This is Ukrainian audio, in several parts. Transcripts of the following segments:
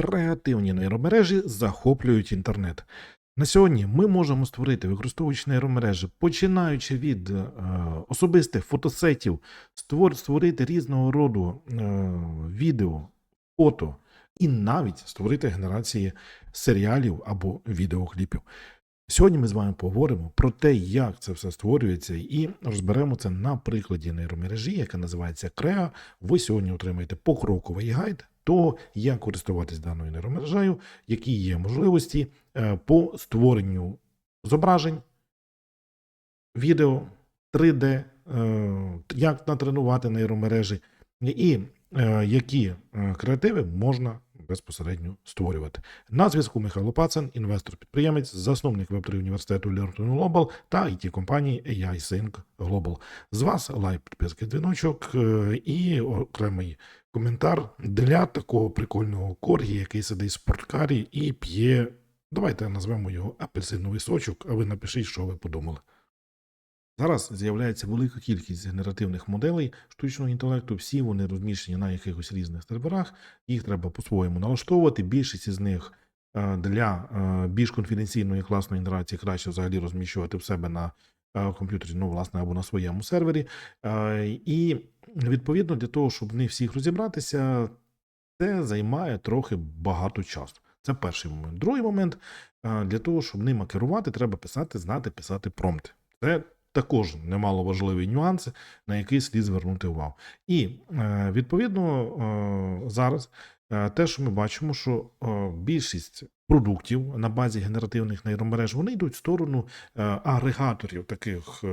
Креативні нейромережі захоплюють інтернет. На сьогодні ми можемо створити, використовуючи нейромережі, починаючи від е, особистих фотосетів, створ, створити різного роду е, відео, фото і навіть створити генерації серіалів або відеокліпів. Сьогодні ми з вами поговоримо про те, як це все створюється, і розберемо це на прикладі нейромережі, яка називається Креа. Ви сьогодні отримаєте покроковий гайд того, як користуватись даною нейромережею, які є можливості е, по створенню зображень, відео, 3D, е, як натренувати нейромережі, і які е, креативи можна безпосередньо створювати. На зв'язку Михайло Пацан, інвестор-підприємець, засновник Web3 університету Learn Global та it компанії AI Sync Global. З вас лайк, підписки, дзвіночок е, і окремий коментар для такого прикольного коргі, який сидить в спорткарі і п'є. Давайте назвемо його апельсиновий сочок, а ви напишіть, що ви подумали. Зараз з'являється велика кількість генеративних моделей штучного інтелекту. Всі вони розміщені на якихось різних серверах. Їх треба по-своєму налаштовувати. Більшість із них е, для е, більш конфіденційної класної генерації краще взагалі розміщувати в себе на е, комп'ютері, ну, власне, або на своєму сервері. І відповідно для того, щоб них всіх розібратися, це займає трохи багато часу. Це перший момент. Другий момент для того, щоб ними керувати, треба писати, знати, писати промпти. Це також немало важливі нюанси, на які слід звернути увагу. І е, відповідно е, зараз е, те, що ми бачимо, що більшість продуктів на базі генеративних нейромереж вони йдуть в сторону агрегаторів таких.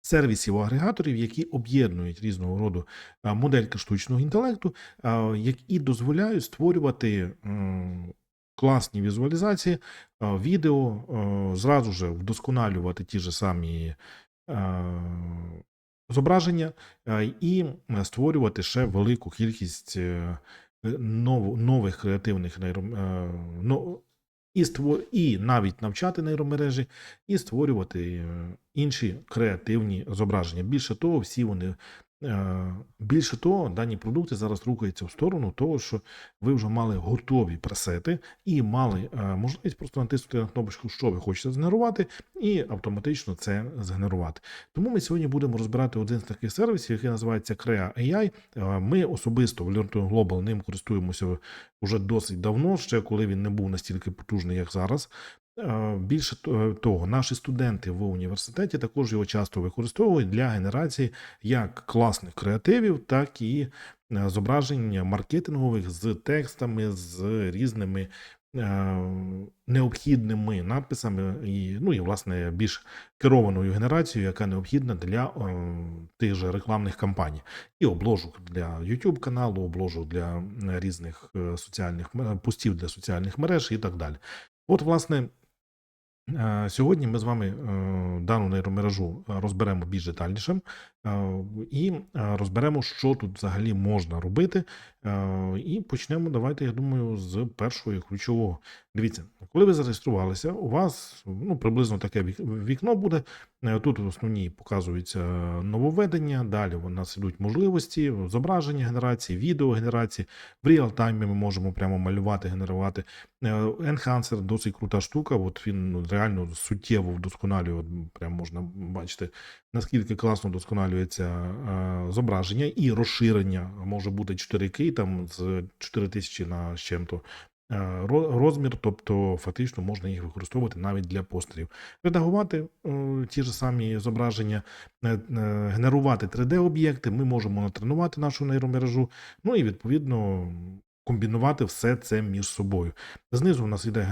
Сервісів агрегаторів, які об'єднують різного роду модельки штучного інтелекту, які дозволяють створювати класні візуалізації, відео, зразу ж вдосконалювати ті ж самі зображення і створювати ще велику кількість е, нових креативних нейром... е, і, ство... і навіть навчати нейромережі, і створювати е, інші креативні зображення. Більше того, всі вони. Е, Більше того, дані продукти зараз рухаються в сторону того, що ви вже мали готові пресети і мали е, можливість просто натиснути на кнопочку, що ви хочете згенерувати, і автоматично це згенерувати. Тому ми сьогодні будемо розбирати один з таких сервісів, який називається Crea AI. Е, Ми особисто в Learn Global ним користуємося вже досить давно, ще коли він не був настільки потужний, як зараз. Е, Більше того, наші студенти в університеті також його часто використовують для генерації як класних креативів, так і е, зображень маркетингових з текстами, з різними е, необхідними надписами, і, ну і власне більш керованою генерацією, яка необхідна для е, тих же рекламних кампаній, і обложок для YouTube каналу, обложок для е, різних е, соціальних постів для соціальних мереж і так далі. От, власне, Е, Сьогодні ми з вами е, дану нейромережу е, розберемо більш детальніше е, і е, розберемо, що тут взагалі можна робити. Е, І почнемо, давайте, я думаю, з першого ключового. Дивіться, коли ви зареєструвалися, у вас ну, приблизно таке вікно буде. Е, Тут в основній показуються нововведення, далі у нас ідуть можливості, зображення генерації, відеогенерації. В реал-таймі ми можемо прямо малювати, генерувати. Е, Enhancer досить крута штука. От він реально суттєво вдосконалює. От Прям можна бачити, наскільки класно вдосконалюється е, зображення і розширення може бути 4К там з 4000 на чим-то. е, Розмір, тобто фактично можна їх використовувати навіть для постерів. Редагувати е, ті ж самі зображення, генерувати 3D-об'єкти. Ми можемо натренувати нашу нейромережу. Ну і відповідно комбінувати все це між собою. Знизу у нас йде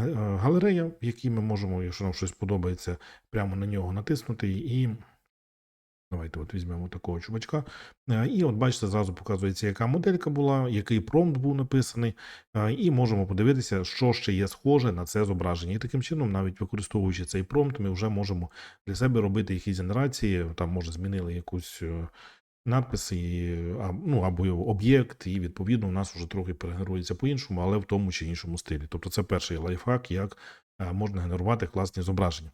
галерея, в якій ми можемо, якщо нам щось подобається, прямо на нього натиснути і. Давайте от візьмемо такого чувачка. Е, І от бачите, зразу показується, яка моделька була, який промпт був написаний, е, і можемо подивитися, що ще є схоже на це зображення. І таким чином, навіть використовуючи цей промпт, ми вже можемо для себе робити якісь генерації. Там, може, змінили якусь е, надпис, і, ну, або об'єкт, і відповідно у нас вже трохи перегенерується по-іншому, але в тому чи іншому стилі. Тобто це перший лайфхак, як можна генерувати класні зображення.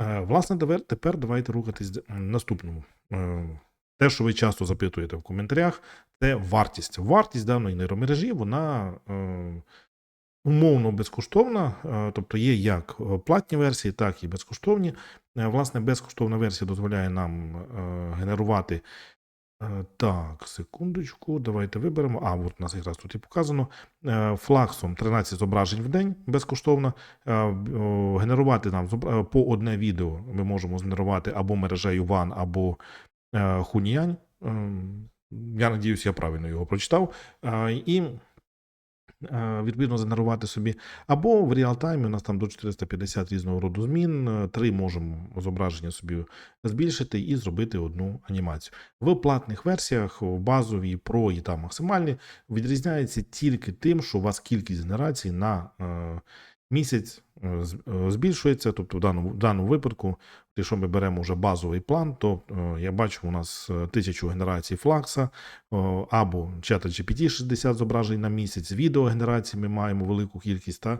Е, Власне, тепер, давайте рухатись наступному. Е, те, що ви часто запитуєте в коментарях, це вартість. Вартість даної нейромережі, вона е, умовно безкоштовна, е, тобто є як е, платні версії, так і безкоштовні. Е, Власне, безкоштовна версія дозволяє нам е, генерувати. Е, Так, секундочку, давайте виберемо. А, от у нас якраз тут і показано. Е, Флаксом 13 зображень в день безкоштовно. Е, Генерувати нам по одне відео ми можемо згенерувати або мережею Ван, або Хуніянь. Ем, Я надіюсь, я правильно його прочитав. І відповідно згенерувати собі. Або в реалтаймі у нас там до 450 різного роду змін. е, Три можемо зображення собі збільшити і зробити одну анімацію. В платних версіях, в базовій, про і там максимальні, відрізняється тільки тим, що у вас кількість генерацій на е, місяць е, е, збільшується. Тобто, в даному, в даному випадку, якщо ми беремо вже базовий план, то е, я бачу, у нас е, тисячу генерацій флакса або чата GPT 60 зображень на місяць. Відеогенерації ми маємо велику кількість, та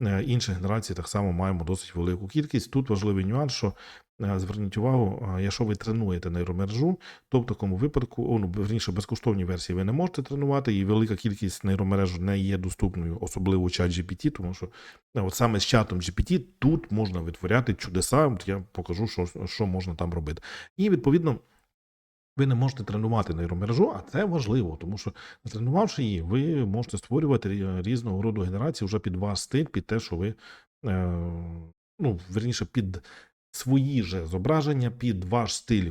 інші інших генерацій так само маємо досить велику кількість. Тут важливий нюанс, що е, зверніть увагу, е, якщо ви тренуєте нейромережу, то в такому випадку, ну, верніше, безкоштовні версії ви не можете тренувати, і велика кількість нейромереж не є доступною, особливо чат GPT, тому що е, от саме з чатом GPT тут можна витворяти чудеса. От я покажу, що, що можна там робити. І відповідно. Ви не можете тренувати нейромережу, а це важливо, тому що тренувавши її, ви можете створювати різного роду генерації вже під ваш стиль, під те, що ви е, ну, верніше, під свої же зображення, під ваш стиль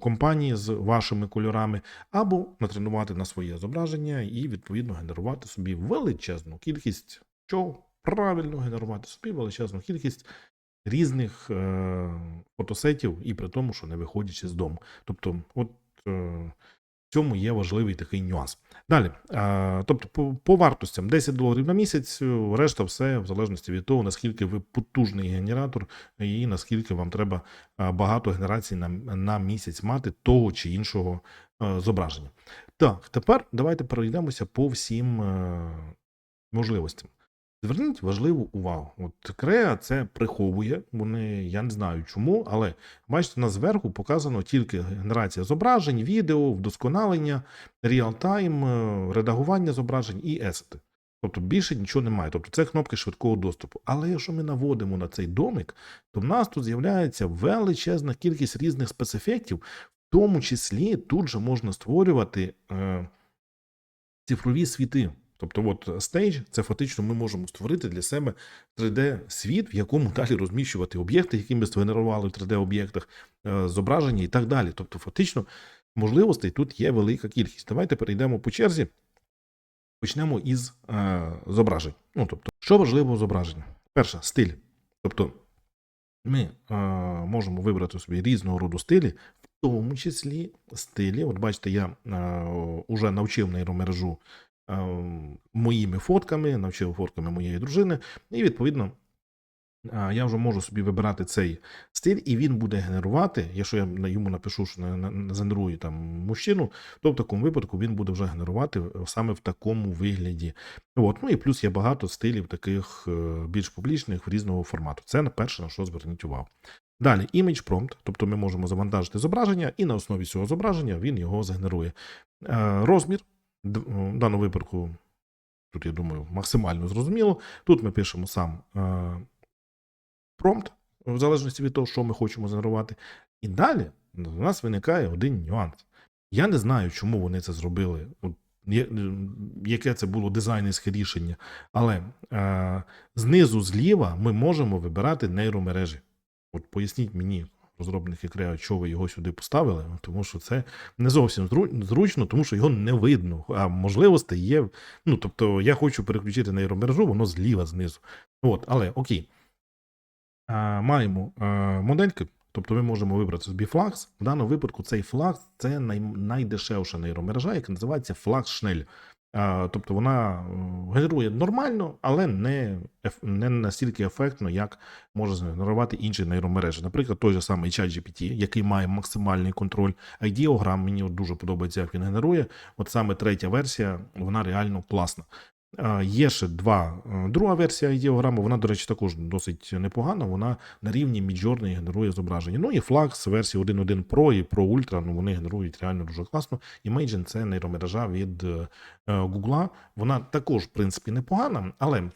компанії з вашими кольорами, або натренувати на своє зображення і відповідно генерувати собі величезну кількість чого правильно генерувати собі величезну кількість різних е, фотосетів, і при тому, що не виходячи з дому. Тобто, от е, в цьому є важливий такий нюанс. Далі, тобто, по, по вартостям 10 доларів на місяць, е, решта все в залежності від того, наскільки ви потужний генератор і наскільки вам треба багато генерацій на, на місяць мати того чи іншого е, зображення. Так, тепер давайте перейдемося по всім е, можливостям. Зверніть важливу увагу. От Креа це приховує. Вони я не знаю чому, але бачите, на зверху показано тільки генерація зображень, відео, вдосконалення, реалтайм, е, редагування зображень і есети. Тобто більше нічого немає. Тобто це кнопки швидкого доступу. Але якщо ми наводимо на цей домик, то в нас тут з'являється величезна кількість різних спецефектів, в тому числі тут же можна створювати е, цифрові світи. Тобто, от стейдж, це фактично ми можемо створити для себе 3D-світ, в якому далі розміщувати об'єкти, які ми згенерували в 3D-об'єктах, е, зображення і так далі. Тобто, фактично, можливостей тут є велика кількість. Давайте перейдемо по черзі. Почнемо із е, зображень. Ну, тобто, що важливо в зображенні? Перше, стиль. Тобто, ми е, можемо вибрати собі різного роду стилі, в тому числі стилі. От бачите, я е, вже навчив нейромережу е, моїми фотками, навчив фотками моєї дружини, і відповідно. Я вже можу собі вибирати цей стиль, і він буде генерувати. Якщо я йому напишу, що згенерую там мужчину, то в такому випадку він буде вже генерувати саме в такому вигляді. От. Ну і плюс є багато стилів таких е, більш публічних різного формату. Це перше, на що зверніть увагу. Далі image prompt, тобто ми можемо завантажити зображення, і на основі цього зображення він його згенерує. Е, Розмір в даному випадку, тут я думаю, максимально зрозуміло. Тут ми пишемо сам е, промпт, в залежності від того, що ми хочемо згенерувати. І далі у нас виникає один нюанс. Я не знаю, чому вони це зробили. От, яке це було дизайнерське рішення, але е, знизу зліва ми можемо вибирати нейромережі. От поясніть мені, розробники Креа, що ви його сюди поставили, тому що це не зовсім зручно, тому що його не видно. А можливостей є. Ну, тобто, я хочу переключити нейромережу, воно зліва знизу. От, але окей. А, маємо а, модельки, тобто ми можемо вибрати собі флакс. В даному випадку цей флакс це най, найдешевша нейромережа, яка називається флакс Шнель. А, тобто вона е, генерує нормально, але не, не настільки ефектно, як може згенерувати інші нейромережі. Наприклад, той же самий ChatGPT, який має максимальний контроль. Ideogram мені дуже подобається, як він генерує. От саме третя версія, вона реально класна. Є ще два. е, Друга версія ідеограми, вона, до речі, також досить непогана. Вона на рівні Midjourney генерує зображення. Ну і Flux версії 1.1 Pro і Pro Ultra, ну вони генерують реально дуже класно. Imagine це нейромережа від е, Google. Вона також, в принципі, непогана, але.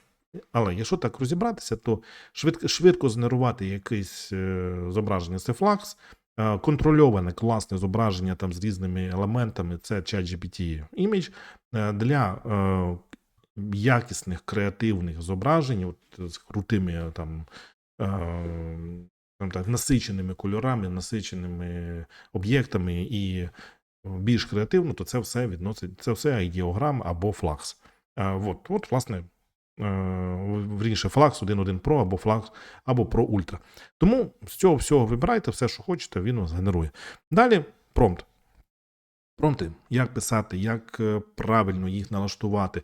Але якщо так розібратися, то швидко, швидко згенерувати якесь е, зображення це е, контрольоване класне зображення там з різними елементами це ChatGPT Image. Е, для е, якісних креативних зображень, от, з крутими е, там, е, там так, насиченими кольорами, насиченими об'єктами і більш креативно, то це все відносить, це все ідеограм або флакс. Е, от, от, власне, е, вірніше, флакс 1.1 Pro або флакс, або Pro Ultra. Тому з цього всього вибирайте все, що хочете, він вас генерує. Далі промпт. Промпти, як писати, як е, правильно їх налаштувати.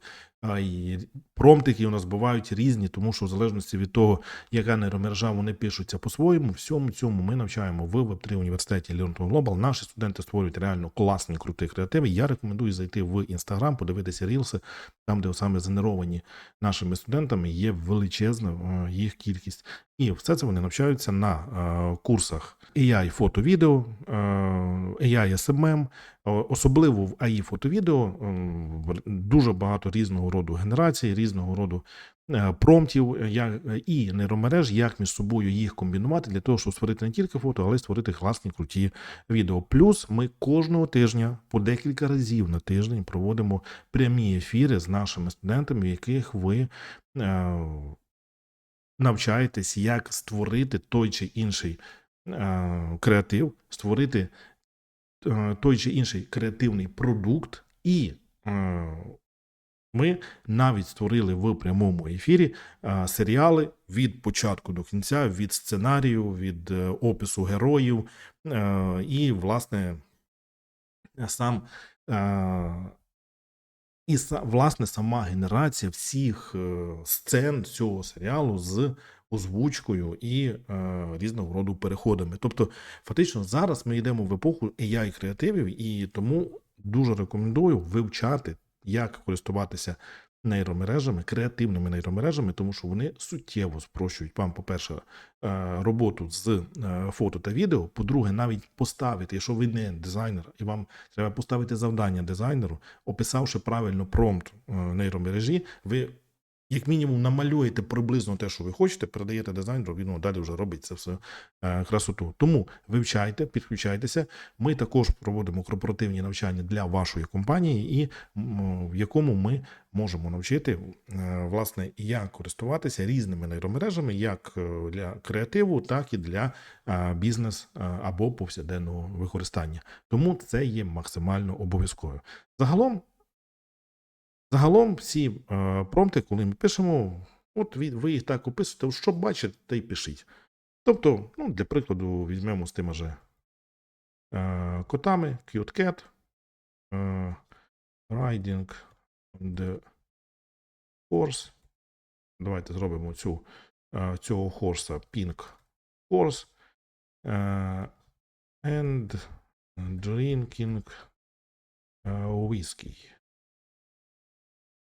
І промтики у нас бувають різні, тому що в залежності від того, яка нейромережа вони пишуться по-своєму, всьому цьому ми навчаємо в Web3 університеті Learn Global. Наші студенти створюють реально класні, круті креативи. Я рекомендую зайти в Instagram, подивитися рілси, там, де саме згенеровані нашими студентами, є величезна е, їх кількість. І все це вони навчаються на е, курсах AI фото-відео, е, AI SMM, особливо в AI фото-відео м, в- дуже багато різного роду генерацій, різного роду е, промптів е, як, е, і нейромереж, як між собою їх комбінувати для того, щоб створити не тільки фото, але й створити класні круті відео. Плюс ми кожного тижня по декілька разів на тиждень проводимо прямі ефіри з нашими студентами, в яких ви. е, Навчаєтесь, як створити той чи інший е, креатив, створити е, той чи інший креативний продукт, і е, ми навіть створили в прямому ефірі серіали від початку до кінця, від сценарію, від опису героїв, і, власне, сам. І власне сама генерація всіх е, сцен цього серіалу з озвучкою і е, різного роду переходами. Тобто, фактично, зараз ми йдемо в епоху AI креативів, і тому дуже рекомендую вивчати, як користуватися нейромережами, креативними нейромережами, тому що вони суттєво спрощують вам, по-перше, е, роботу з е, фото та відео. По-друге, навіть поставити, якщо ви не дизайнер, і вам треба поставити завдання дизайнеру, описавши правильно промпт е, нейромережі, ви як мінімум намалюєте приблизно те, що ви хочете, передаєте дизайнеру, він ну, далі вже робить це все е, красоту. Тому вивчайте, підключайтеся. Ми також проводимо корпоративні навчання для вашої компанії, і в якому ми можемо навчити е, власне як користуватися різними нейромережами, як е, для креативу, так і для е, бізнес е, або повсякденного використання. Тому це є максимально обов'язково. Загалом. Загалом всі е, промпти, коли ми пишемо, от ви, їх так описуєте, що бачите, те й пишіть. Тобто, ну, для прикладу, візьмемо з тими же е, котами, cute cat, е, riding the horse. Давайте зробимо цю, е, цього хорса pink horse. Е, and drinking е, whiskey.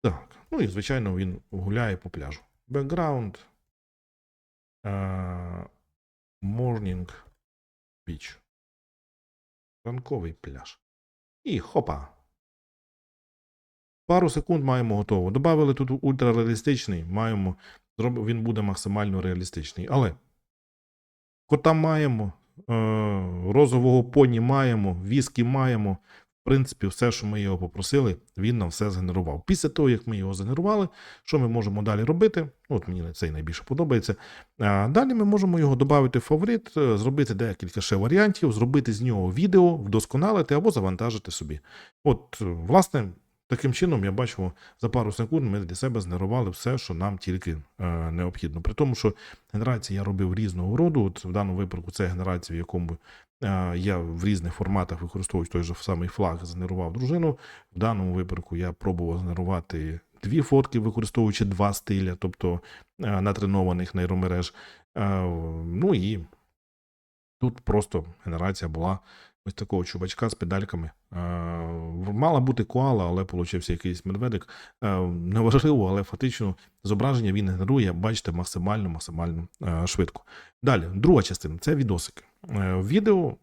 Так, ну і звичайно він гуляє по пляжу. Е, Morning Beach. Ранковий пляж. І хопа. Пару секунд маємо готово. Добавили тут ультрареалістичний, маємо. Він буде максимально реалістичний. Але кота маємо, е, розового поні маємо, віскі маємо. В принципі, все, що ми його попросили, він нам все згенерував. Після того, як ми його згенерували, що ми можемо далі робити? Ну, От мені цей найбільше подобається. Далі ми можемо його додати в фаворит, е, зробити декілька ще варіантів, зробити з нього відео, вдосконалити або завантажити собі. От, е, власне, таким чином, я бачу, за пару секунд ми для себе згенерували все, що нам тільки е, необхідно. При тому, що генерації я робив різного роду. От в даному випадку це генерація, в якому е, я в різних форматах використовуючи той же самий флаг, згенерував дружину. В даному випадку я пробував згенерувати дві фотки, використовуючи два стиля, тобто е, натренованих нейромереж. Е, Ну і тут просто генерація була ось такого чувачка з педальками. Е, Мала бути коала, але получився якийсь медведик. Е, Неважливо, але фактично зображення він генерує, бачите, максимально, максимально е, швидко. Далі, друга частина це відосики. Відео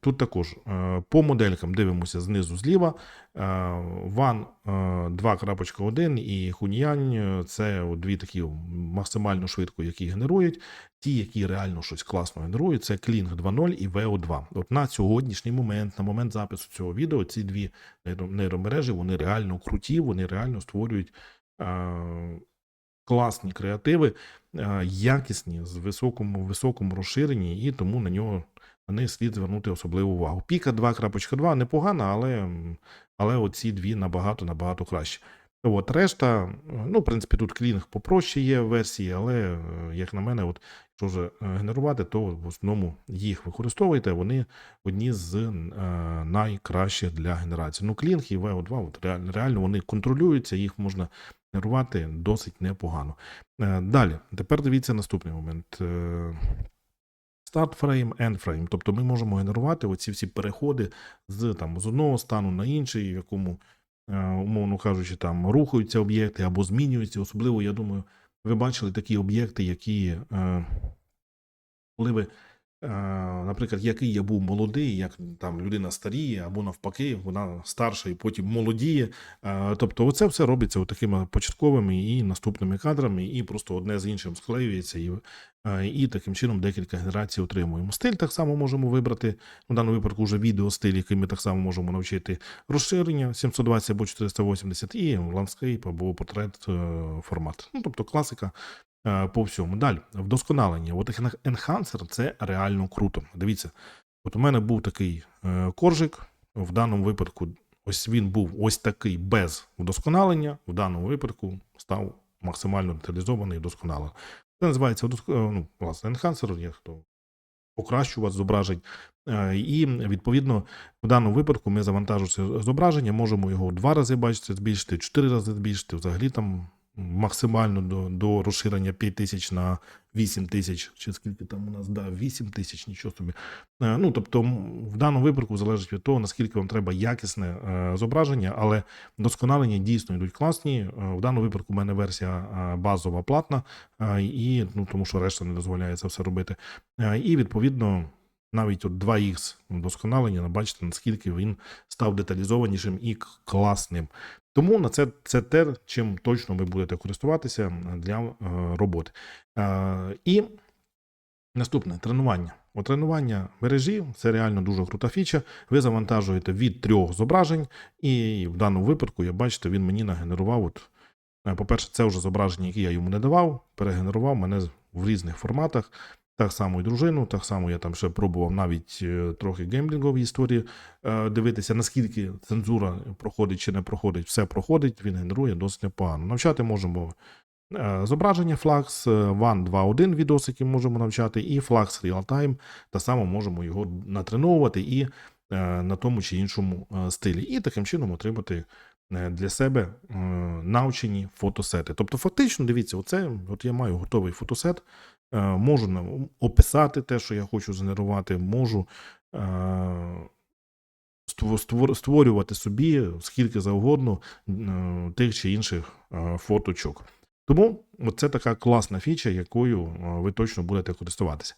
тут також е, по моделькам дивимося знизу зліва. Е, Ван е, 2.1 і Хуньянь е, це дві такі максимально швидко, які генерують. Ті, які реально щось класно генерують, це Kling 2.0 і VO2. От на сьогоднішній момент, на момент запису цього відео, ці дві нейромережі вони реально круті, вони реально створюють е, класні креативи, е, якісні, з високому, високому розширенні, і тому на нього на них слід звернути особливу увагу. Піка 2.2 непогана, але, але оці дві набагато набагато краще. От решта, ну, в принципі, тут клінг попроще є версії, але, е, як на мене, от, якщо вже е, генерувати, то в основному їх використовуйте. Вони одні з е, найкращих для генерації. Ну, клінг і VO2, от реально, вони контролюються, їх можна генерувати досить непогано. Далі, тепер дивіться наступний момент. Start frame, end frame. Тобто ми можемо генерувати оці всі переходи з, там, з одного стану на інший, в якому, е, умовно кажучи, там рухаються об'єкти або змінюються. Особливо, я думаю, ви бачили такі об'єкти, які, е, коли ви, наприклад, який я був молодий, як там людина старіє, або навпаки, вона старша і потім молодіє. Е, Тобто, оце все робиться такими початковими і наступними кадрами, і просто одне з іншим склеюється, і, е, і таким чином декілька генерацій отримуємо. Стиль так само можемо вибрати. В даному випадку вже відеостиль, який ми так само можемо навчити розширення 720 або 480 і ландскейп або портрет е, формат. Ну, тобто класика е, по всьому. Далі, вдосконалення. От енхансер це реально круто. Дивіться, от у мене був такий е, коржик. В даному випадку, ось він був ось такий без вдосконалення. В даному випадку став максимально деталізований і вдосконалений. Це називається е, ну, власне, енхансер, є хто покращувати зображень. Е, І відповідно в даному випадку ми завантажується зображення, можемо його два рази бачити, збільшити, чотири рази збільшити, взагалі там максимально до, до розширення 5000 на 8000, чи скільки там у нас, да, 8000, нічого собі. Е, Ну, тобто, в даному випадку залежить від того, наскільки вам треба якісне е, зображення, але досконалення дійсно йдуть класні. Е, В даному випадку в мене версія базова платна, і ну, тому що решта не дозволяє це все робити. І відповідно. Навіть от 2х вдосконалення, бачите, наскільки він став деталізованішим і класним. Тому на це, це те, чим точно ви будете користуватися для е, роботи. Е, і наступне тренування. От тренування мережі це реально дуже крута фіча. Ви завантажуєте від трьох зображень, і в даному випадку, я бачите, він мені нагенерував. От, е, по-перше, це вже зображення, які я йому не давав, перегенерував мене в різних форматах. Так само і дружину, так само я там ще пробував навіть е, трохи геймлінгові історії е, дивитися, наскільки цензура проходить чи не проходить. Все проходить, він генерує досить непогано. Навчати можемо е, зображення Flux, One 2.1 відосики можемо навчати, і Flux Real Time, та само можемо його натреновувати і на тому чи іншому стилі. І таким чином отримати для себе е, навчені фотосети. Тобто, фактично, дивіться, оце от я маю готовий фотосет. Е, Можу описати те, що я хочу згенерувати, можу е, ство- створ- створювати собі скільки завгодно е, тих чи інших е, фоточок. Тому це така класна фіча, якою е, ви точно будете користуватися.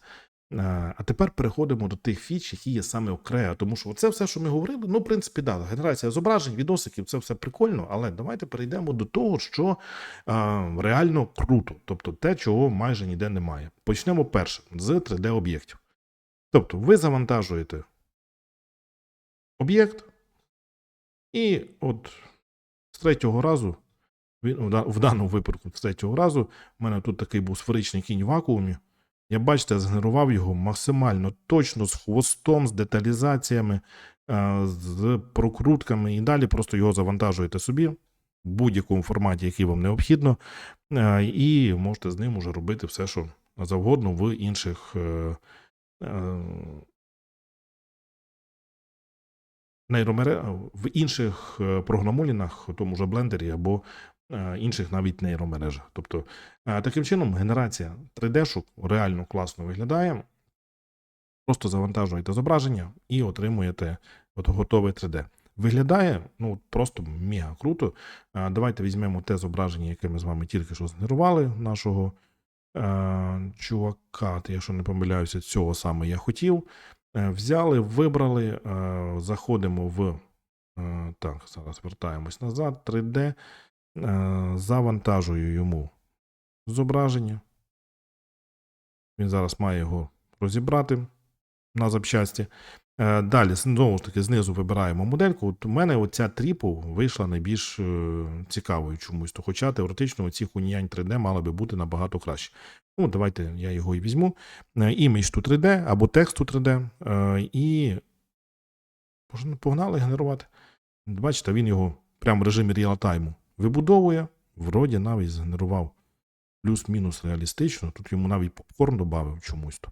А тепер переходимо до тих фіч, які є саме окрео, тому що це все, що ми говорили, ну, в принципі, да, генерація зображень, відосиків, це все прикольно, але давайте перейдемо до того, що е, реально круто, тобто те, чого майже ніде немає. Почнемо перше з 3D-об'єктів. Тобто, ви завантажуєте об'єкт, і от з третього разу, в даному випадку, з третього разу, в мене тут такий був сферичний кінь в вакуумі. Я, бачите, згенерував його максимально точно, з хвостом, з деталізаціями, е, з прокрутками, і далі просто його завантажуєте собі в будь-якому форматі, який вам необхідно, е, і можете з ним уже робити все, що завгодно в інших. е, в інших програмулінах, у тому ж блендері або інших навіть нейромережах. Тобто, е, таким чином, генерація 3D-шок реально класно виглядає. Просто завантажуєте зображення і отримуєте от готове 3D. Виглядає ну просто мега круто. Давайте візьмемо те зображення, яке ми з вами тільки що згенерували нашого е, чувака. Якщо не помиляюся, цього саме я хотів. Е, Взяли, вибрали, е, заходимо в е, так, зараз вертаємось назад. 3D, е, завантажую йому зображення. Він зараз має його розібрати на запчасті. Е, Далі, знову ж таки, знизу вибираємо модельку. От у мене оця тріпу вийшла найбільш е, цікавою чомусь. То, хоча теоретично оці хунянь 3D мали би бути набагато краще. Ну, давайте я його і візьму. Е, Image to 3D або текст to 3D. е, І погнали генерувати. Бачите, він його прямо в режимі реалтайму вибудовує. Вроді навіть згенерував плюс-мінус реалістично. Тут йому навіть попкорн додав чомусь. то.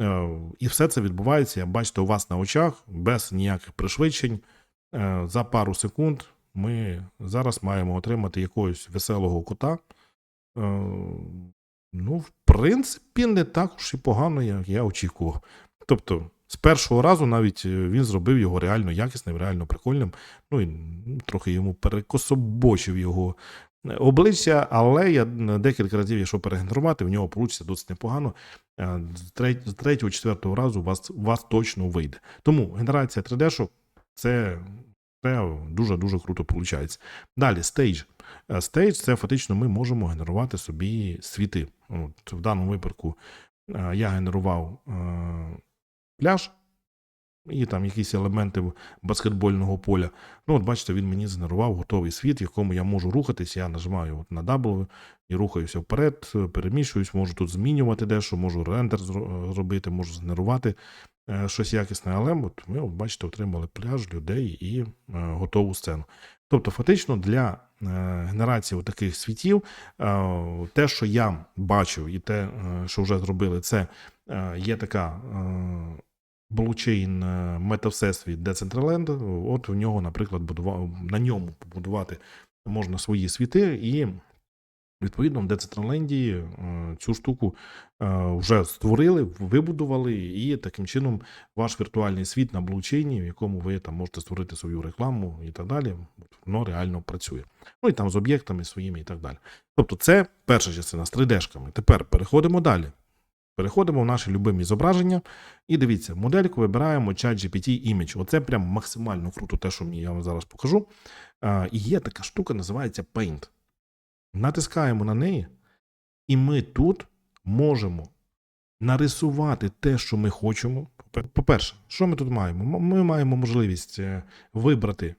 Е, І все це відбувається, як бачите, у вас на очах, без ніяких пришвидшень. Е, За пару секунд ми зараз маємо отримати якогось веселого кота. Е, Ну, в принципі, не так уж і погано, як я очікував. Тобто, з першого разу навіть е, він зробив його реально якісним, реально прикольним. Ну і трохи йому перекособочив його е, обличчя, але я декілька разів, якщо перегенерувати, в нього вийде досить непогано. Е, З третього, четвертого разу вас, вас точно вийде. Тому генерація 3D-шок це, це дуже-дуже круто виходить. Далі, стейдж. Стейдж це фактично ми можемо генерувати собі світи. От, в даному випадку я генерував пляж і там якісь елементи баскетбольного поля. Ну, от бачите, він мені згенерував готовий світ, в якому я можу рухатись. Я нажимаю от на W і рухаюся вперед, переміщуюсь, можу тут змінювати дещо, можу рендер зробити, можу згенерувати е, щось якісне. Але от ми, от, бачите, отримали пляж, людей і е, готову сцену. Тобто, фактично для е, генерації таких світів, те, що я бачив, і те, що вже зробили, це є така блокчейн е, метавсесвіт Decentraland. От в нього, наприклад, будував, на ньому побудувати можна свої світи, і відповідно в Decentraland е, цю штуку е, вже створили, вибудували, і таким чином ваш віртуальний світ на блокчейні, в якому ви там можете створити свою рекламу і так далі, воно реально працює. Ну і там з об'єктами своїми і так далі. Тобто, це перша частина з 3D-шками. Тепер переходимо далі. Переходимо в наші любимі зображення. І дивіться, модельку вибираємо ChatGPT Image. Оце прям максимально круто, те, що я вам зараз покажу. І є така штука, називається Paint. Натискаємо на неї, і ми тут можемо нарисувати те, що ми хочемо. По-перше, що ми тут маємо? Ми маємо можливість е, вибрати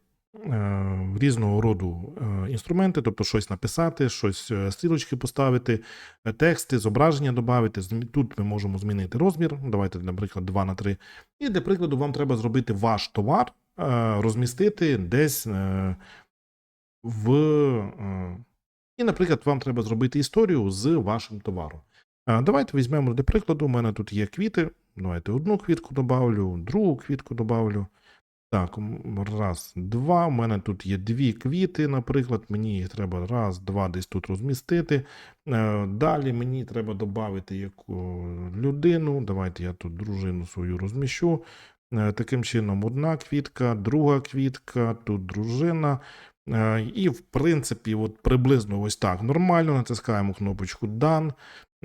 різного роду е, інструменти, тобто щось написати, щось е, стрілочки поставити, е, тексти, зображення додати. Тут ми можемо змінити розмір. Давайте, наприклад, 2 на 3. І для прикладу, вам треба зробити ваш товар, е, розмістити десь е, в. е, І, наприклад, вам треба зробити історію з вашим товаром. Давайте візьмемо для прикладу. У мене тут є квіти. Давайте одну квітку добавлю, другу квітку добавлю. Так, раз, два. У мене тут є дві квіти, наприклад. Мені їх треба раз, два десь тут розмістити. Е, Далі мені треба додати яку людину. Давайте я тут дружину свою розміщу. Е, Таким чином, одна квітка, друга квітка, тут дружина. Е, І, в принципі, от приблизно ось так нормально. Натискаємо кнопочку.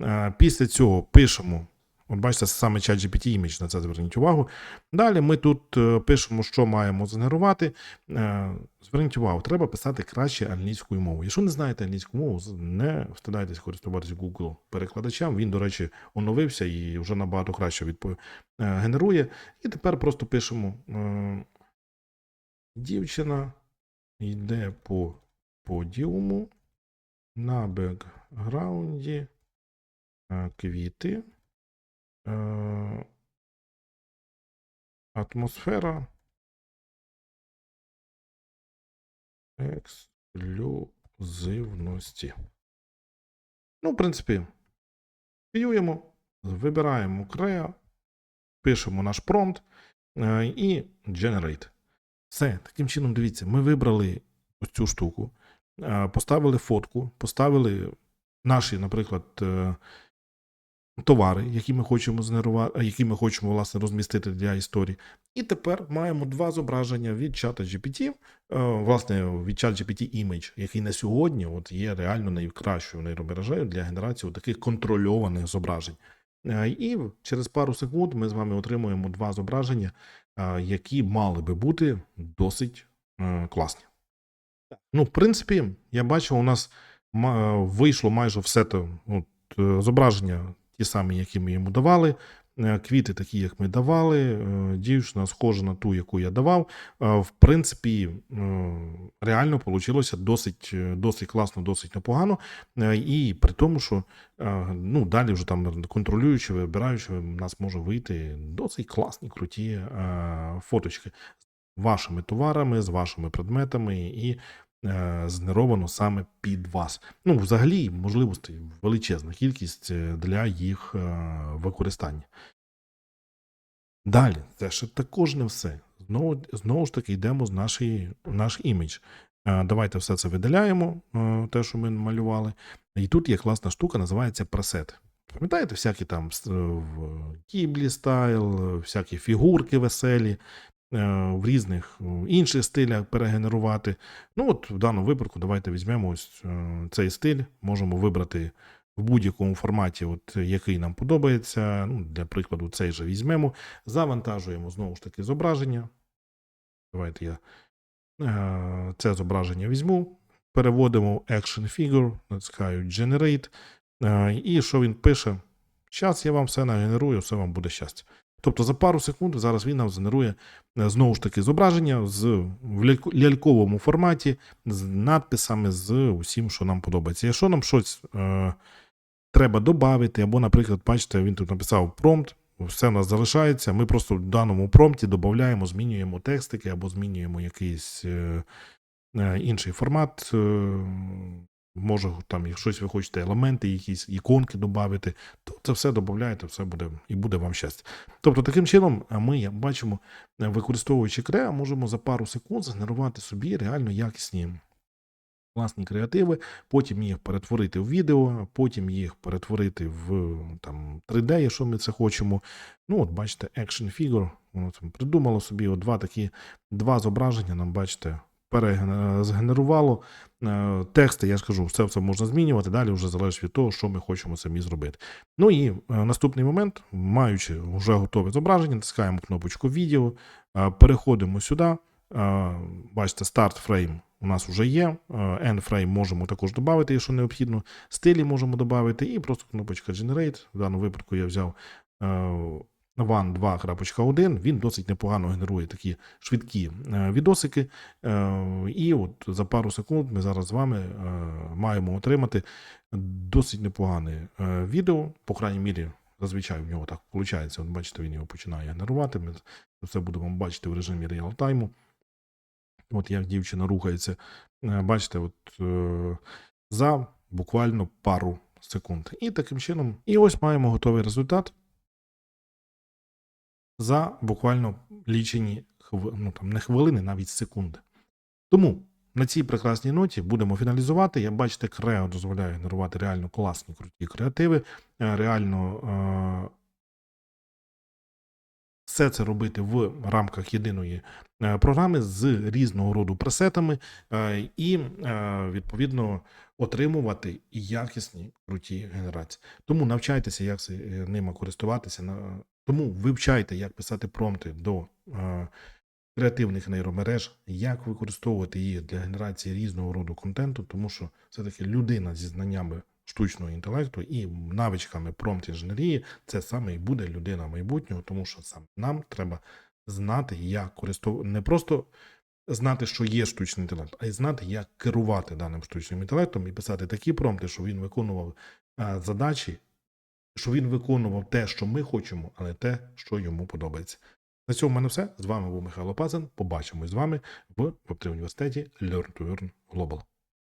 Е, Після цього пишемо. От бачите, саме чат GPT Image, на це зверніть увагу. Далі ми тут е, пишемо, що маємо згенерувати. Е, Зверніть увагу, треба писати краще англійською мовою. Якщо не знаєте англійську мову, не встидайтесь користуватися Google перекладачем. Він, до речі, оновився і вже набагато краще відпо... е, генерує. І тепер просто пишемо: дівчина йде по подіуму на бекграунді квіти. Е, атмосфера ексклюзивності. Ну, в принципі, копіюємо, вибираємо Crea, пишемо наш промпт е, і Generate. Все, таким чином, дивіться, ми вибрали ось цю штуку, е, поставили фотку, поставили наші, наприклад, товари, які ми хочемо згенерувати, які ми хочемо власне розмістити для історії. І тепер маємо два зображення від чата GPT, е, власне, від чат GPT Image, який на сьогодні от є реально найкращою нейромережею для генерації таких контрольованих зображень. Е, І через пару секунд ми з вами отримуємо два зображення, е, які мали би бути досить класні. Ну, в принципі, я бачу, у нас вийшло майже все те от, зображення, ті самі, які ми йому давали. е, Квіти такі, як ми давали, е, дівчина схожа на ту, яку я давав. Е, В принципі, реально вийшло досить, досить класно, досить непогано. І при тому, що ну, далі вже там контролюючи, вибираючи, в нас може вийти досить класні, круті фоточки з вашими товарами, з вашими предметами і е, згенеровано саме під вас. Ну, взагалі, можливостей величезна кількість е, для їх е, використання. Далі, це ще також не все. Знову, знову ж таки, йдемо з нашої, наш імідж. Давайте все це видаляємо, те, що ми малювали. І тут є класна штука, називається пресет. Пам'ятаєте, всякі там Кіблі стайл, всякі фігурки веселі, в різних е, інших стилях перегенерувати. Ну, от в даному випадку, давайте візьмемо ось е, цей стиль, можемо вибрати в будь-якому форматі, от, який нам подобається. Ну, для прикладу, цей же візьмемо, завантажуємо знову ж таки зображення. Давайте я е, це зображення візьму, переводимо Action Figure, натискаю Generate. Е, І що він пише? Зараз я вам все нагенерую, все вам буде щастя. Тобто за пару секунд зараз він нам згенерує е, знову ж таки зображення з в ляльковому форматі, з надписами, з усім, що нам подобається. Якщо нам щось е, треба додати, або, наприклад, бачите, він тут написав промпт, все в нас залишається. Ми просто в даному промпті додаємо, змінюємо текстики або змінюємо якийсь е, е, інший формат. Е, може, там, якщо ви хочете, елементи, якісь іконки додати, то це все додаєте, все буде і буде вам щастя. Тобто, таким чином, ми бачимо, використовуючи Креа, можемо за пару секунд згенерувати собі реально якісні класні креативи, потім їх перетворити в відео, потім їх перетворити в там 3D, якщо ми це хочемо. Ну, от бачите, Action Figure, воно там придумало собі от два такі два зображення, нам бачите, згенерувало. Е, Тексти, я ж кажу, все це можна змінювати. Далі вже залежить від того, що ми хочемо самі зробити. Ну і е, наступний момент, маючи вже готове зображення, натискаємо кнопочку відео, е, переходимо сюди. Е, Бачите, старт фрейм у нас вже є. е, фрейм можемо також додати, якщо необхідно. Стилі можемо додати, і просто кнопочка Generate. В даному випадку я взяв е, One 2.1. Він досить непогано генерує такі швидкі е, відосики. Е, І от за пару секунд ми зараз з вами е, маємо отримати досить непогане відео, по крайній мірі. Зазвичай в нього так виходить. От бачите, він його починає генерувати. Ми все будемо бачити в режимі реал-тайму. От як дівчина рухається. Бачите, от за буквально пару секунд. І таким чином, і ось маємо готовий результат за буквально лічені ну, там, не хвилини, навіть секунди. Тому на цій прекрасній ноті будемо фіналізувати. Я бачите, Крео дозволяє генерувати реально класні, круті креативи, е, реально е, все це робити в рамках єдиної е, програми з різного роду пресетами е, і відповідно отримувати якісні круті генерації. Тому навчайтеся, як ними користуватися. Тому вивчайте, як писати промпти до е, креативних нейромереж, як використовувати їх для генерації різного роду контенту, тому що все-таки людина зі знаннями штучного інтелекту і навичками промпт інженерії це саме і буде людина майбутнього, тому що саме нам треба знати, як користуватися, не просто знати, що є штучний інтелект, а й знати, як керувати даним штучним інтелектом і писати такі промпти, щоб він виконував е, задачі, що він виконував те, що ми хочемо, а не те, що йому подобається. На цьому в мене все. З вами був Михайло Пазин. Побачимось з вами в Web3 університеті Learn to Earn Global.